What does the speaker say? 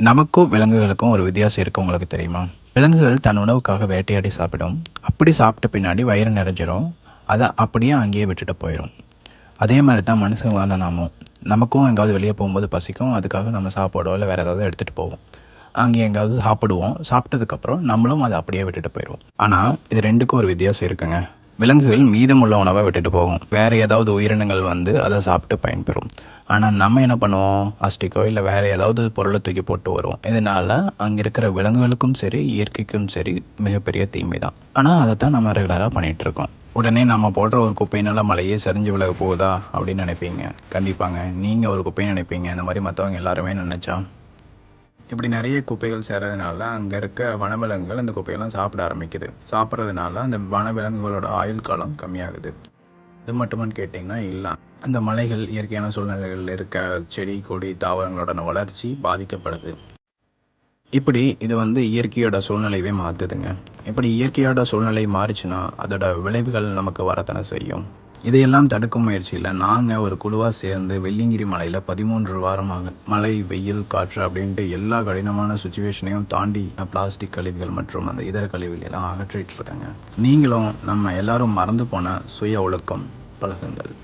நமக்கும் விலங்குகளுக்கும் ஒரு வித்தியாசம் இருக்கு உங்களுக்கு தெரியுமா? விலங்குகள் தன் உணவுக்காக வேட்டையாடி சாப்பிடும். அப்படி சாப்பிட்ட பின்னாடி வயிறு நிறைஞ்சிரும். அதை அப்படியே அங்கேயே விட்டுட்டு போயிடும் அதே மாதிரி தான் மனுஷங்களான நாமும் நமக்கும் எங்காவது வெளியே போகும்போது பசிக்கும். அதுக்காக நம்ம சாப்பாடோ இல்லை வேறு ஏதாவது எடுத்துகிட்டு போவோம். அங்கே எங்காவது சாப்பிடுவோம். சாப்பிட்டதுக்கப்புறம் நம்மளும் அதை அப்படியே விட்டுட்டு போயிடுவோம் ஆனால் இது ரெண்டுக்கும் ஒரு வித்தியாசம் இருக்குங்க. விலங்குகள் மீதமுள்ள உணவை விட்டுட்டு போகும். வேறு ஏதாவது உயிரினங்கள் வந்து அதை சாப்பிட்டு பயன்பெறும். ஆனால் நம்ம என்ன பண்ணுவோம்? பிளாஸ்டிக்கோ இல்லை வேறு ஏதாவது பொருளை தூக்கி போட்டு வருவோம். இதனால் அங்கே இருக்கிற விலங்குகளுக்கும் சரி இயற்கைக்கும் சரி மிகப்பெரிய தீமை தான் ஆனால் அதை தான் நம்ம ரெகுலராக பண்ணிகிட்டு இருக்கோம் உடனே நம்ம போடுற ஒரு குப்பையினால மலையே சரிஞ்சு விலக போகுதா அப்படின்னு நினைப்பீங்க? கண்டிப்பாங்க. நீங்கள் ஒரு குப்பையை நினைப்பீங்க. இந்த மாதிரி மற்றவங்க எல்லாருமே நினச்சா. இப்படி நிறைய குப்பைகள் சேர்றதுனால அங்கே இருக்க வனவிலங்குகள் அந்த குப்பையெல்லாம் சாப்பிட ஆரம்பிக்குது. சாப்பிட்றதுனால அந்த வனவிலங்குகளோட ஆயுள் காலம் கம்மியாகுது. இது மட்டுமான்னு கேட்டிங்கன்னா இல்லை. அந்த மலைகள் இயற்கையான சூழ்நிலைகளில் இருக்க செடி கொடி தாவரங்களோட வளர்ச்சி பாதிக்கப்படுது. இப்படி இது வந்து இயற்கையோட சூழ்நிலையவே மாற்றுதுங்க இப்படி இயற்கையோட சூழ்நிலை மாறிச்சுன்னா அதோட விளைவுகள் நமக்கு வரத்தானே செய்யும். இதையெல்லாம் தடுக்கும் முயற்சியில் நாங்கள் ஒரு குழுவாக சேர்ந்து வெள்ளிங்கிரி மலையில் பதிமூன்று வாரமாக மழை வெயில் காற்று அப்படின்ட்டு எல்லா கடினமான சுச்சுவேஷனையும் தாண்டி பிளாஸ்டிக் கழிவுகள் மற்றும் அந்த இதர கழிவுகள் எல்லாம் அகற்றிட்டு இருக்காங்க. நீங்களும் நம்ம எல்லாரும் மறந்து போன சுய ஒழுக்கம் பழகுங்கள்.